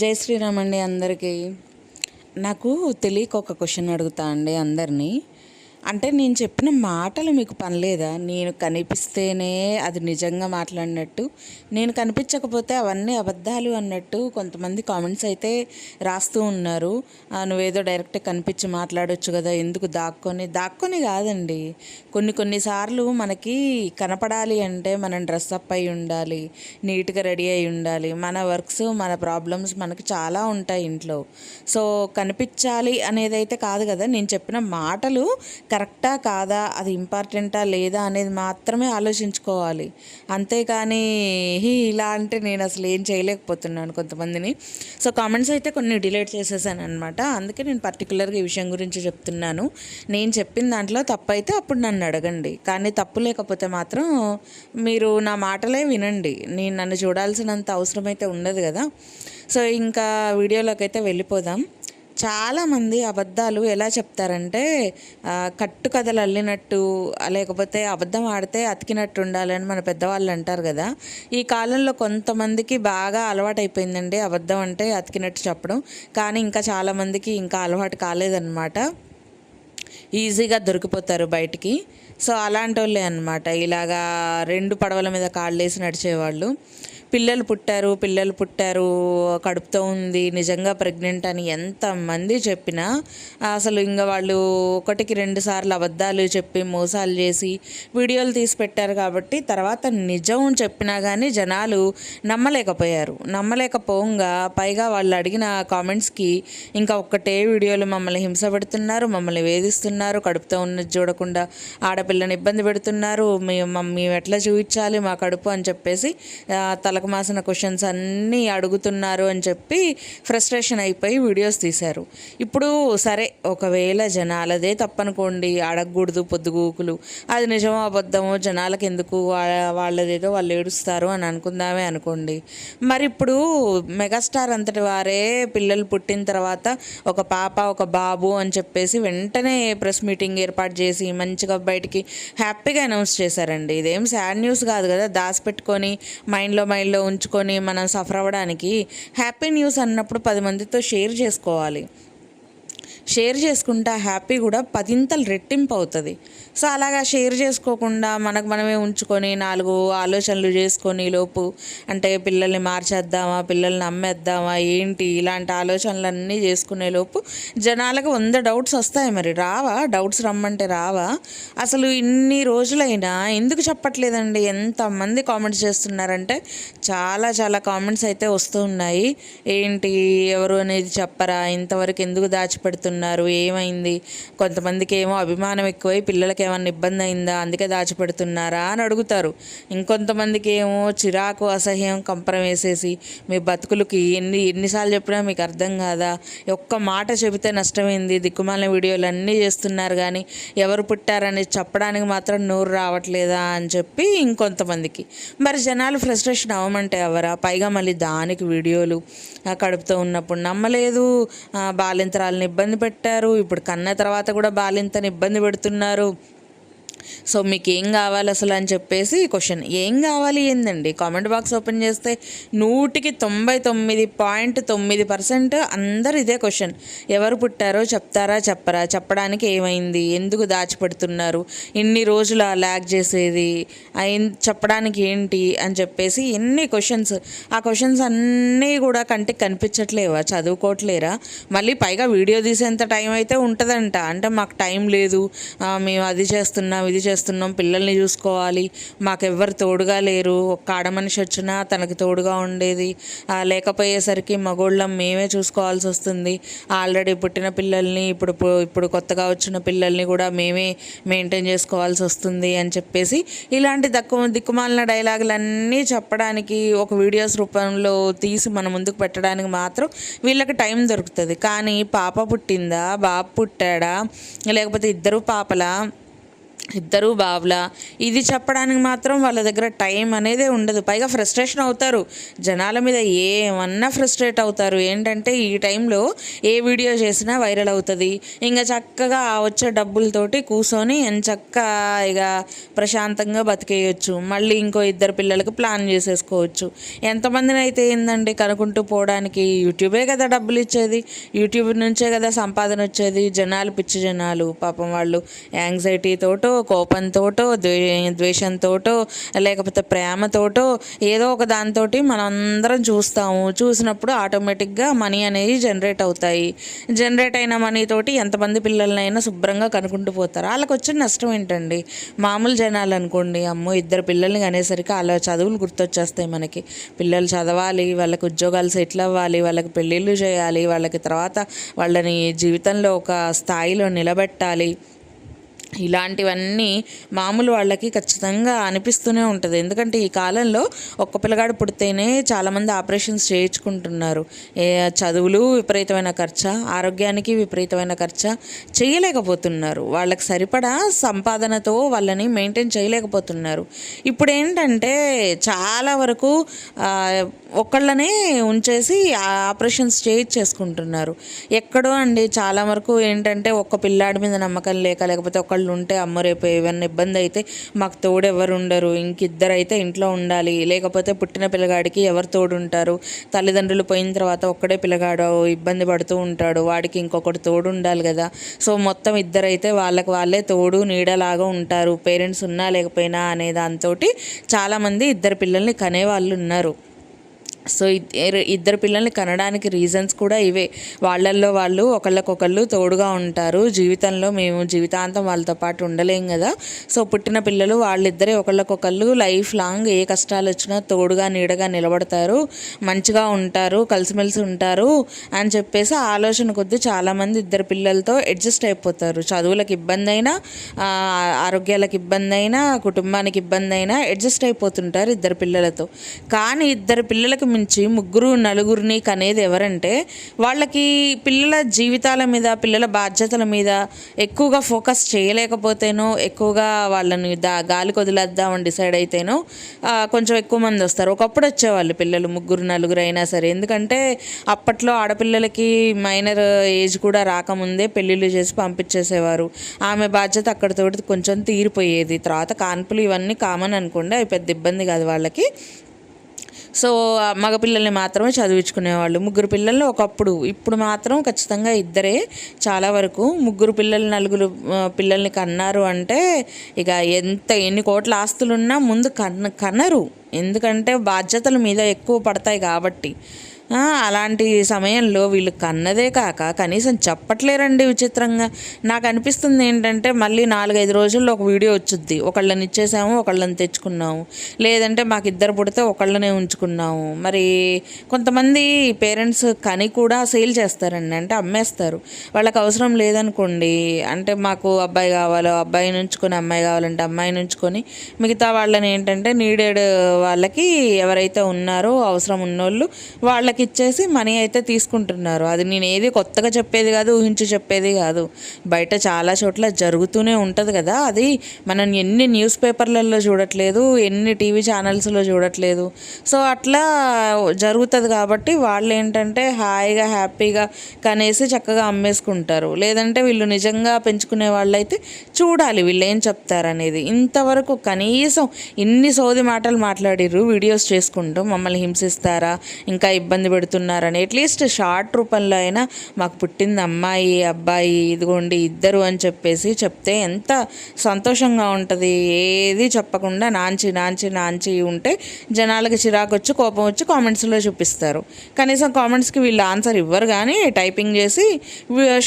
జై శ్రీరామ్ అండి అందరికీ. నాకు తెలియక ఒక క్వశ్చన్ అడుగుతా అండి అందరినీ. అంటే నేను చెప్పిన మాటలు మీకు పనిలేదా? నేను కనిపిస్తేనే అది నిజంగా మాట్లాడినట్టు. నేను కనిపించకపోతే అవన్నీ అబద్ధాలు అన్నట్టు కొంతమంది కామెంట్స్ అయితే రాస్తూ ఉన్నారు. నువ్వేదో డైరెక్ట్ కనిపించి మాట్లాడొచ్చు కదా ఎందుకు దాక్కొని? దాక్కొని కాదండి. కొన్ని కొన్నిసార్లు మనకి కనపడాలి అంటే మనం డ్రెస్ అప్ అయి ఉండాలి నీట్గా రెడీ అయి ఉండాలి. మన వర్క్స్ మన ప్రాబ్లమ్స్ మనకి చాలా ఉంటాయి ఇంట్లో. సో కనిపించాలి అనేది అయితే కాదు కదా నేను చెప్పిన మాటలు కరెక్టా కాదా అది ఇంపార్టెంటా లేదా అనేది మాత్రమే ఆలోచించుకోవాలి. అంతేకాని "హీ, ఇలా అంటే నేను అసలు ఏం చేయలేకపోతున్నాను కొంతమందిని. సో కామెంట్స్ అయితే కొన్ని డిలీట్ చేసేసాను అనమాట అందుకే నేను పర్టికులర్గా ఈ విషయం గురించి చెప్తున్నాను. నేను చెప్పిన దాంట్లో తప్పు అయితే అప్పుడు నన్ను అడగండి. కానీ తప్పు లేకపోతే మాత్రం మీరు నా మాటలే వినండి. నేను నన్ను చూడాల్సినంత అవసరం అయితే ఉండదు కదా. సో ఇంకా వీడియోలోకి అయితే వెళ్ళిపోదాం. చాలామంది అబద్ధాలు ఎలా చెప్తారంటే కట్టు కథలు అల్లినట్టు లేకపోతే అబద్ధం ఆడితే అతికినట్టు ఉండాలని మన పెద్దవాళ్ళు అంటారు కదా. ఈ కాలంలో కొంతమందికి బాగా అలవాటు అయిపోయిందండి అబద్ధం అంటే అతికినట్టు చెప్పడం. కానీ ఇంకా చాలామందికి ఇంకా అలవాటు కాలేదన్నమాట. ఈజీగా దొరికిపోతారు బయటికి. సో అలాంటి వాళ్ళే అనమాట ఇలాగా రెండు పడవల మీద కాళ్ళు వేసి నడిచేవాళ్ళు. పిల్లలు పుట్టారు పిల్లలు పుట్టారు కడుపుతో ఉంది నిజంగా ప్రెగ్నెంట్ అని ఎంతమంది చెప్పినా అసలు ఇంకా వాళ్ళు ఒకటికి రెండు సార్లు అబద్ధాలు చెప్పి మోసాలు చేసి వీడియోలు తీసి పెట్టారు కాబట్టి తర్వాత నిజం చెప్పినా కానీ జనాలు నమ్మలేకపోయారు. నమ్మలేకపోగా పైగా వాళ్ళు అడిగిన కామెంట్స్కి ఇంకా ఒక్కటే వీడియోలు మమ్మల్ని హింస పెడుతున్నారు మమ్మల్ని వేధిస్తున్నారు కడుపుతో ఉన్నది చూడకుండా పిల్లని ఇబ్బంది పెడుతున్నారు. మేము మేము ఎట్లా చూపించాలి మా కడుపు అని చెప్పేసి తలకు మాసిన క్వశ్చన్స్ అన్నీ అడుగుతున్నారు అని చెప్పి ఫ్రస్ట్రేషన్ అయిపోయి వీడియోస్ తీశారు. ఇప్పుడు సరే ఒకవేళ జనాలదే తప్పనుకోండి అడగకూడదు పొద్దుగూకులు. అది నిజమో అబద్ధమో జనాలకు ఎందుకు వాళ్ళదేదో వాళ్ళు ఏడుస్తారు అని అనుకుందామే అనుకోండి. మరి ఇప్పుడు మెగాస్టార్ అంతటి వారే పిల్లలు పుట్టిన తర్వాత ఒక పాప ఒక బాబు అని చెప్పేసి వెంటనే ప్రెస్ మీటింగ్ ఏర్పాటు చేసి మంచిగా బయటికి హ్యాపీగా అనౌన్స్ చేశారండి. ఇదేం సాడ్ న్యూస్ కాదు కదా దాచిపెట్టుకొని మైండ్లో మైండ్లో ఉంచుకొని మనం సఫర్ అవ్వడానికి హ్యాపీ న్యూస్ అన్నప్పుడు పది మందితో షేర్ చేసుకోవాలి. షేర్ చేసుకుంటే హ్యాపీ కూడా పదింతలు రెట్టింపు అవుతుంది. సో అలాగా షేర్ చేసుకోకుండా మనకు మనమే ఉంచుకొని నాలుగు ఆలోచనలు చేసుకొని లోపు అంటే పిల్లల్ని మార్చేద్దామా పిల్లల్ని అమ్మేద్దామా ఏంటి ఇలాంటి ఆలోచనలన్నీ చేసుకునే లోపు జనాలకు వంద డౌట్స్ వస్తాయి మరి. రావా? డౌట్స్ రమ్మంటే రావా? అసలు ఇన్ని రోజులైనా ఎందుకు చెప్పట్లేదండి? ఎంతమంది కామెంట్స్ చేస్తున్నారంటే చాలా చాలా కామెంట్స్ అయితే వస్తూ ఉన్నాయి. ఏంటి? ఎవరు అనేది చెప్పరా? ఇంతవరకు ఎందుకు దాచిపెడుతున్నారు? ఉన్నారు ఏమైంది? కొంతమందికి ఏమో అభిమానం ఎక్కువై పిల్లలకి ఏమన్నా ఇబ్బంది అయిందా? అందుకే దాచిపెడుతున్నారా అని అడుగుతారు. ఇంకొంతమందికి ఏమో చిరాకు అసహ్యం కంపరం వేసేసి మీ బతుకులకి ఎన్ని ఎన్నిసార్లు చెప్పినా మీకు అర్థం కాదా? ఒక్క మాట చెబితే నష్టమైంది? దిక్కుమాలిన వీడియోలు అన్నీ చేస్తున్నారు కానీ ఎవరు పుట్టారని చెప్పడానికి మాత్రం నోరు రావట్లేదా? అని చెప్పి ఇంకొంతమందికి. మరి జనాలు ఫ్రస్ట్రేషన్ అవ్వమంటే ఎవరా? పైగా మళ్ళీ దానికి వీడియోలు కడుపుతో ఉన్నప్పుడు నమ్మలేదు. బాలింతరాలను ఇబ్బంది పెట్టారు. ఇప్పుడు కన్న తర్వాత కూడా బాలింతని ఇబ్బంది పెడుతున్నారు. సో మీకు ఏం కావాలి అసలు అని చెప్పేసి క్వశ్చన్. ఏం కావాలి ఏందండి? కామెంట్ బాక్స్ ఓపెన్ చేస్తే నూటికి తొంభై తొమ్మిది పాయింట్ తొమ్మిది పర్సెంట్ అందరు ఇదే క్వశ్చన్. ఎవరు పుట్టారో చెప్తారా చెప్పరా? చెప్పడానికి ఏమైంది? ఎందుకు దాచిపెడుతున్నారు? ఇన్ని రోజులు ల్యాగ్ చేసేది? చెప్పడానికి ఏంటి? అని చెప్పేసి ఎన్ని క్వశ్చన్స్. ఆ క్వశ్చన్స్ అన్నీ కూడా కంటికి కనిపించట్లేవా? చదువుకోవట్లేరా? మళ్ళీ పైగా వీడియో తీసేంత టైం అయితే ఉంటుందంట. అంటే మాకు టైం లేదు. మేము అది చేస్తున్నాం ఇది చేస్తున్నాం పిల్లల్ని చూసుకోవాలి. మాకెవ్వరు తోడుగా లేరు. ఒక్క ఆడ మనిషి వచ్చినా తనకి తోడుగా ఉండేది. లేకపోయేసరికి మగోళ్ళం మేమే చూసుకోవాల్సి వస్తుంది. ఆల్రెడీ పుట్టిన పిల్లల్ని ఇప్పుడు ఇప్పుడు కొత్తగా వచ్చిన పిల్లల్ని కూడా మేమే మెయింటైన్ చేసుకోవాల్సి వస్తుంది అని చెప్పేసి ఇలాంటి దక్కు దిక్కుమాలిన డైలాగులన్నీ చెప్పడానికి ఒక వీడియోస్ రూపంలో తీసి మన ముందుకు పెట్టడానికి మాత్రం వీళ్ళకి టైం దొరుకుతుంది. కానీ పాప పుట్టిందా? బాబు పుట్టాడా? లేకపోతే ఇద్దరు పాపలా? ఇద్దరు బావులా. ఇది చెప్పడానికి మాత్రం వాళ్ళ దగ్గర టైం అనేదే ఉండదు. పైగా ఫ్రస్ట్రేషన్ అవుతారు. జనాల మీద ఏమన్నా ఫ్రస్ట్రేట్ అవుతారు. ఏంటంటే ఈ టైంలో ఏ వీడియో చేసినా వైరల్ అవుతుంది. ఇంకా చక్కగా వచ్చే డబ్బులతోటి కూర్చొని ఎంచక్క ఇక ప్రశాంతంగా బతికేయచ్చు. మళ్ళీ ఇంకో ఇద్దరు పిల్లలకు ప్లాన్ చేసేసుకోవచ్చు. ఎంతమందిని అయితే ఏందండి కనుక్కుంటూ పోవడానికి? యూట్యూబే కదా డబ్బులు ఇచ్చేది యూట్యూబ్ నుంచే కదా సంపాదన వచ్చేది. జనాలు పిచ్చి జనాలు. పాపం వాళ్ళు యాంగ్జైటీతోటో కోపంతోటో ద్వే ద్వేషంతోటో లేకపోతే ప్రేమతోటో ఏదో ఒక దాంతో మనందరం చూస్తాము. చూసినప్పుడు ఆటోమేటిక్గా మనీ అనేది జనరేట్ అవుతాయి. జనరేట్ అయిన మనీతోటి ఎంతమంది పిల్లలనైనా శుభ్రంగా కనుక్కుంటూ పోతారు. వాళ్ళకి వచ్చిన నష్టం ఏంటండి? మామూలు జనాలు అనుకోండి అమ్మో ఇద్దరు పిల్లల్ని అనేసరికి వాళ్ళ చదువులు గుర్తొచ్చేస్తాయి మనకి. పిల్లలు చదవాలి వాళ్ళకి ఉద్యోగాలు సెటిల్ అవ్వాలి వాళ్ళకి పెళ్ళిళ్ళు చేయాలి వాళ్ళకి తర్వాత వాళ్ళని జీవితంలో ఒక స్థాయిలో నిలబెట్టాలి. ఇలాంటివన్నీ మామూలు వాళ్ళకి ఖచ్చితంగా అనిపిస్తూనే ఉంటుంది. ఎందుకంటే ఈ కాలంలో ఒక్క పిల్లగాడు పుడితేనే చాలామంది ఆపరేషన్స్ చేయించుకుంటున్నారు. చదువులు విపరీతమైన ఖర్చు ఆరోగ్యానికి విపరీతమైన ఖర్చు చేయలేకపోతున్నారు. వాళ్ళకి సరిపడా సంపాదనతో వాళ్ళని మెయింటైన్ చేయలేకపోతున్నారు. ఇప్పుడు ఏంటంటే చాలా వరకు ఒక్కళ్ళనే ఒకళ్ళనే ఉంచేసి ఆపరేషన్స్ చేయించేసుకుంటున్నారు. ఎక్కడో అండి చాలా వరకు ఏంటంటే ఒక్క పిల్లాడి మీద నమ్మకం లేక లేకపోతే వాళ్ళు ఉంటే అమ్మ రేపు ఏమైనా ఇబ్బంది అయితే మాకు తోడు ఎవరు ఉండరు ఇంకిద్దరు అయితే ఇంట్లో ఉండాలి. లేకపోతే పుట్టిన పిల్లగాడికి ఎవరు తోడు ఉంటారు తల్లిదండ్రులు పోయిన తర్వాత ఒక్కడే పిల్లగాడు ఇబ్బంది పడుతూ ఉంటాడు. వాడికి ఇంకొకటి తోడు ఉండాలి కదా. సో మొత్తం ఇద్దరైతే వాళ్ళకి వాళ్ళే తోడు నీడలాగా ఉంటారు. పేరెంట్స్ ఉన్నా లేకపోయినా అనే దాంతో చాలామంది ఇద్దరు పిల్లల్ని కనేవాళ్ళు ఉన్నారు సో ఇద్దరు పిల్లల్ని కనడానికి రీజన్స్ కూడా ఇవే. వాళ్ళల్లో వాళ్ళు ఒకళ్ళకొకళ్ళు తోడుగా ఉంటారు. జీవితంలో మేము జీవితాంతం వాళ్ళతో పాటు ఉండలేం కదా. సో పుట్టిన పిల్లలు వాళ్ళిద్దరే ఒకళ్ళకొకళ్ళు లైఫ్ లాంగ్ ఏ కష్టాలు వచ్చినా తోడుగా నీడగా నిలబడతారు. మంచిగా ఉంటారు కలిసిమెలిసి ఉంటారు అని చెప్పేసి ఆలోచన కొద్దీ చాలామంది ఇద్దరు పిల్లలతో అడ్జస్ట్ అయిపోతారు. చదువులకు ఇబ్బంది అయినా ఆరోగ్యాలకు ఇబ్బంది అయినా కుటుంబానికి ఇబ్బంది అయినా అడ్జస్ట్ అయిపోతుంటారు ఇద్దరు పిల్లలతో. కానీ ఇద్దరు పిల్లలకి మించి ముగ్గురు నలుగురిని కనేది ఎవరంటే వాళ్ళకి పిల్లల జీవితాల మీద పిల్లల బాధ్యతల మీద ఎక్కువగా ఫోకస్ చేయలేకపోతేనో ఎక్కువగా వాళ్ళని దా గాలి వదిలేద్దామని డిసైడ్ అయితేనో కొంచెం ఎక్కువ మంది వస్తారు. ఒకప్పుడు వచ్చేవాళ్ళు పిల్లలు ముగ్గురు నలుగురు అయినా సరే. ఎందుకంటే అప్పట్లో ఆడపిల్లలకి మైనర్ ఏజ్ కూడా రాకముందే పెళ్ళిళ్ళు చేసి పంపించేసేవారు. ఆమె బాధ్యత అక్కడితో కొంచెం తీరిపోయేది. తర్వాత కాన్పులు ఇవన్నీ కామన్ అనుకోండి అవి పెద్ద ఇబ్బంది కాదు వాళ్ళకి. సో మగపిల్లల్ని మాత్రమే చదివించుకునేవాళ్ళు. ముగ్గురు పిల్లలు ఒకప్పుడు. ఇప్పుడు మాత్రం ఖచ్చితంగా ఇద్దరే. చాలా వరకు ముగ్గురు పిల్లలు నలుగురు పిల్లల్ని కన్నారు అంటే ఇక ఎంత ఎన్ని కోట్ల ఆస్తులున్నా ముందు కన్న కనరు. ఎందుకంటే బాధ్యతల మీద ఎక్కువ పడతాయి కాబట్టి. అలాంటి సమయంలో వీళ్ళు కన్నదే కాక కనీసం చెప్పట్లేరండి విచిత్రంగా. నాకు అనిపిస్తుంది ఏంటంటే మళ్ళీ నాలుగైదు రోజుల్లో ఒక వీడియో వచ్చుద్ది. ఒకళ్ళని ఇచ్చేసాము ఒకళ్ళని తెచ్చుకున్నాము. లేదంటే మాకు ఇద్దరు పుడితే ఒకళ్ళనే ఉంచుకున్నాము. మరి కొంతమంది పేరెంట్స్ కని కూడా సేల్ చేస్తారండి. అంటే అమ్మేస్తారు. వాళ్ళకి అవసరం లేదనుకోండి. అంటే మాకు అబ్బాయి కావాలో అబ్బాయిని ఉంచుకొని అమ్మాయి కావాలంటే అమ్మాయిని ఉంచుకొని మిగతా వాళ్ళని ఏంటంటే నీడెడ్ వాళ్ళకి ఎవరైతే ఉన్నారో అవసరం ఉన్నోళ్ళు వాళ్ళకి ఇచ్చేసి మనీ అయితే తీసుకుంటున్నారు. అది నేను ఏది కొత్తగా చెప్పేది కాదు ఊహించి చెప్పేది కాదు. బయట చాలా చోట్ల జరుగుతూనే ఉంటుంది కదా. అది మనం ఎన్ని న్యూస్ పేపర్లలో చూడట్లేదు ఎన్ని టీవీ ఛానల్స్లో చూడట్లేదు. సో అట్లా జరుగుతుంది కాబట్టి వాళ్ళు ఏంటంటే హాయిగా హ్యాపీగా కనేసి చక్కగా అమ్మేసుకుంటారు. లేదంటే వీళ్ళు నిజంగా పెంచుకునే వాళ్ళైతే చూడాలి వీళ్ళు ఏం చెప్తారనేది. ఇంతవరకు కనీసం ఇన్ని సోది మాటలు మాట్లాడిర్రు వీడియోస్ చేసుకుంటూ మమ్మల్ని హింసిస్తారా ఇంకా ఇబ్బంది పెడుతున్నారని అట్లీస్ట్ షార్ట్ రూపంలో అయినా మాకు పుట్టింది అమ్మాయి అబ్బాయి ఇదిగోండి ఇద్దరు అని చెప్పేసి చెప్తే ఎంత సంతోషంగా ఉంటుంది. ఏది చెప్పకుండా నాంచి నాంచి నాంచి ఉంటే జనాలకి చిరాకు వచ్చి కోపం వచ్చి కామెంట్స్లో చూపిస్తారు. కనీసం కామెంట్స్కి వీళ్ళు ఆన్సర్ ఇవ్వరు కానీ టైపింగ్ చేసి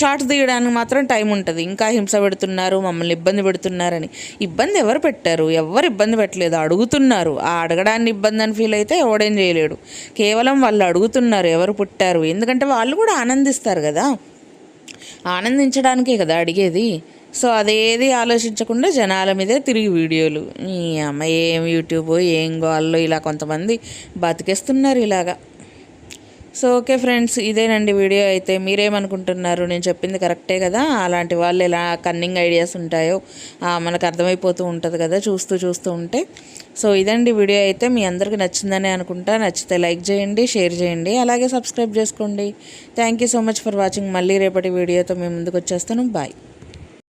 షార్ట్స్ తీయడానికి మాత్రం టైం ఉంటుంది. ఇంకా హింస పెడుతున్నారు మమ్మల్ని ఇబ్బంది పెడుతున్నారని. ఇబ్బంది ఎవరు పెట్టారు? ఎవరు ఇబ్బంది పెట్టలేదు. అడుగుతున్నారు. ఆ అడగడాన్ని ఇబ్బంది అని ఫీల్ అయితే ఎవడేం చేయలేడు. కేవలం వాళ్ళు అడుగుతున్నారు ఎవరు పుట్టారు? ఎందుకంటే వాళ్ళు కూడా ఆనందిస్తారు కదా. ఆనందించడానికే కదా అడిగేది. సో అదేది ఆలోచించకుండా జనాల మీదే తిరిగి వీడియోలు. ఈ అమ్మ ఏం యూట్యూబ్ ఏం గోల్లో ఇలా కొంతమంది బతికేస్తున్నారు ఇలాగా. సో ఓకే ఫ్రెండ్స్ ఇదేనండి వీడియో. అయితే మీరేమనుకుంటున్నారు? నేను చెప్పింది కరెక్టే కదా? అలాంటి వాళ్ళు ఎలా కన్నింగ్ ఐడియాస్ ఉంటాయో మనకు అర్థమైపోతూ ఉంటుంది కదా? చూస్తూ చూస్తూ ఉంటే. సో ఇదండి వీడియో అయితే. మీ అందరికీ నచ్చిందని అనుకుంటా. నచ్చితే లైక్ చేయండి షేర్ చేయండి. అలాగే సబ్స్క్రైబ్ చేసుకోండి. Thank you so much for watching. మళ్ళీ రేపటి వీడియోతో మేము ముందుకు వచ్చేస్తాను. బాయ్.